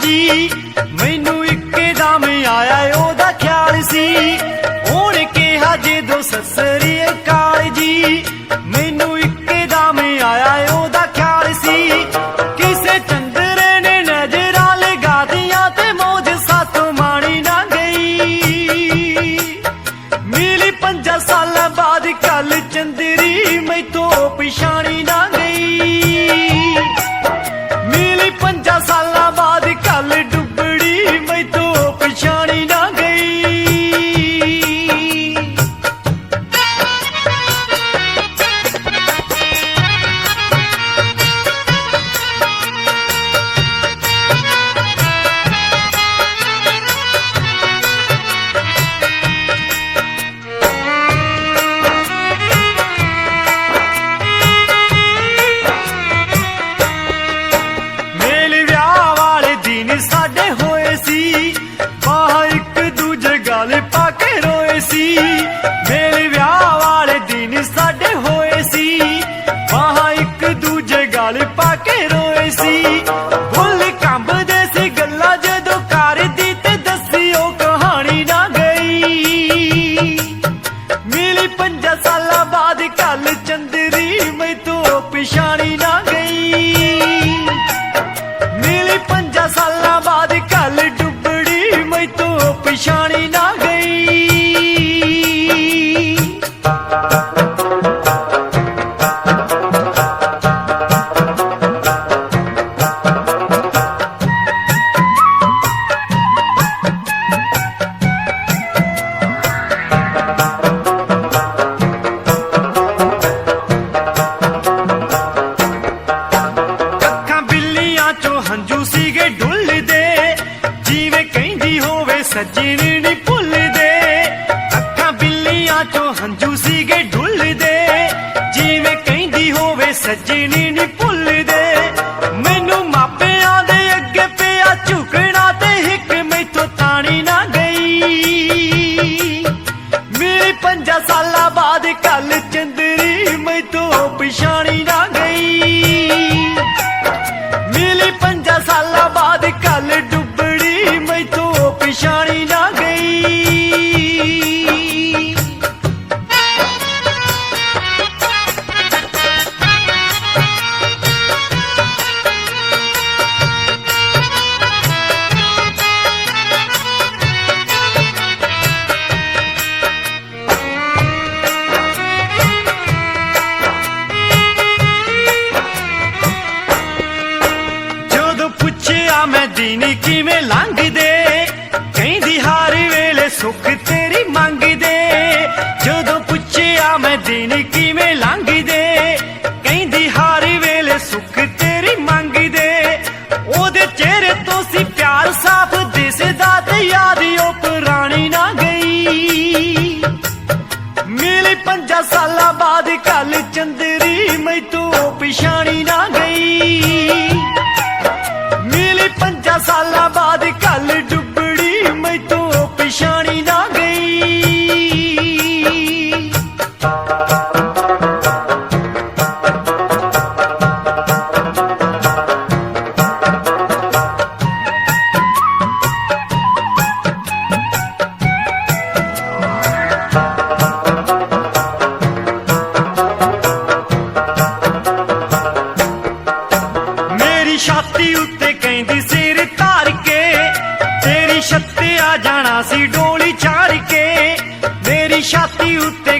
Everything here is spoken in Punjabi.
ਜੀ ਮੈਨੂੰ ਹੰਝੂ ਸੀਗੇ ਡੁੱਲਦੇ, ਜਿਵੇਂ ਕਹਿੰਦੀ ਹੋਵੇ ਸੱਜਣ ਨਹੀਂ ਭੁੱਲਦੇ। ਅੱਖਾਂ ਬਿੱਲੀਆਂ ਚੋਂ ਹੰਝੂ ਸੀਗੇ ਡੁੱਲਦੇ, ਜਿਵੇਂ ਕਹਿੰਦੀ ਹੋਵੇ ਸੱਜਣੀ ਨਹੀਂ ਭੁੱਲਦੇ। ਮੈਨੂੰ ਮਾਪਿਆਂ ਦੇ ਅੱਗੇ ਪਿਆ ਝੁਕਣਾ ਤੇ ਇੱਕ ਮੈਥੋਂ ਤਾਣੀ ਨਾ ਗਈ। ਮੇਰੇ 5 ਸਾਲਾਂ ਬਾਅਦ ਕੱਲ ਚੰਦ ਦਿਨ ਕਿਵੇਂ ਲੰਘਦੇ? ਕਹਿੰਦੀ ਹਰ ਵੇਲੇ ਸੁੱਖ ਛਾਤੀ ਉੱਤੇ ਕਹਿੰਦੀ ਸਿਰ ਧਾਰ ਕੇ, ਤੇਰੀ ਛੱਤੇ ਆ ਜਾਣਾ ਸੀ ਡੋਲੀ ਛਾਰ ਕੇ, ਮੇਰੀ ਛਾਤੀ ਉੱਤੇ